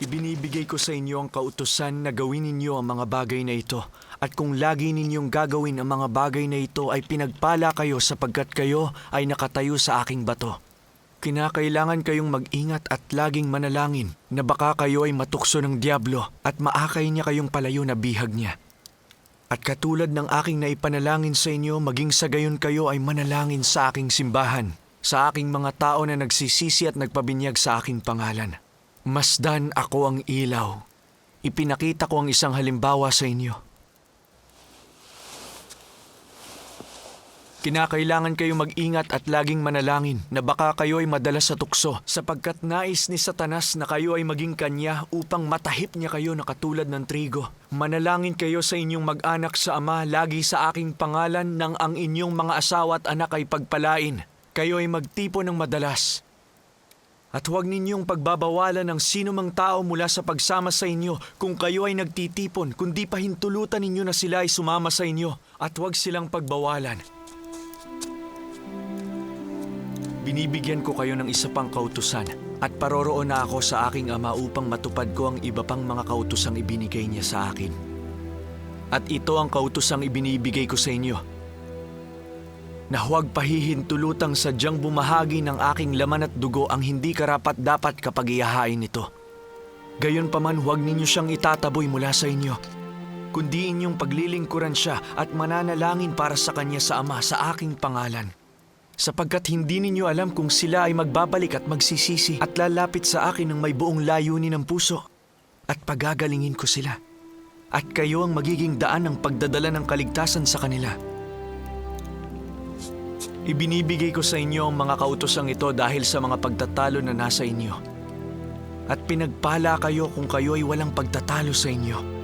Ibinibigay ko sa inyo ang kautusan na gawin ninyo ang mga bagay na ito. At kung lagi ninyong gagawin ang mga bagay na ito ay pinagpala kayo sapagkat kayo ay nakatayo sa aking bato. Kinakailangan kayong mag-ingat at laging manalangin na baka kayo ay matukso ng Diablo at maakay niya kayong palayo na bihag niya. At katulad ng aking naipanalangin sa inyo, maging sa gayon kayo ay manalangin sa aking simbahan, sa aking mga tao na nagsisisi at nagpabinyag sa aking pangalan. Masdan ako ang ilaw. Ipinakita ko ang isang halimbawa sa inyo. Kinakailangan kayong mag-ingat at laging manalangin na baka kayo ay madala sa tukso sapagkat nais ni Satanas na kayo ay maging kanya upang matahip niya kayo na katulad ng trigo. Manalangin kayo sa inyong mag-anak sa Ama lagi sa aking pangalan nang ang inyong mga asawa at anak ay pagpalain. Kayo ay magtipon ng madalas. At huwag ninyong pagbabawalan ng sino mang tao mula sa pagsama sa inyo kung kayo ay nagtitipon, kundi pahintulutan ninyo na sila ay sumama sa inyo at huwag silang pagbawalan. Binibigyan ko kayo ng isa pang kautusan at paroroon na ako sa aking ama upang matupad ko ang iba pang mga kautusang ibinigay niya sa akin. At ito ang kautusang ibinibigay ko sa inyo. Na huwag pahihintulutang sadyang bumahagi ng aking laman at dugo ang hindi karapat dapat kapag ihahain ito. Gayon pa man huwag ninyo siyang itataboy mula sa inyo. Kundi inyong paglilingkuran siya at mananalangin para sa kanya sa ama sa aking pangalan sapagkat hindi ninyo alam kung sila ay magbabalik at magsisisi at lalapit sa akin ng may buong layunin ng puso at pagagalingin ko sila. At kayo ang magiging daan ng pagdadala ng kaligtasan sa kanila. Ibinibigay ko sa inyo ang mga kautosang ito dahil sa mga pagtatalo na nasa inyo. At pinagpala kayo kung kayo ay walang pagtatalo sa inyo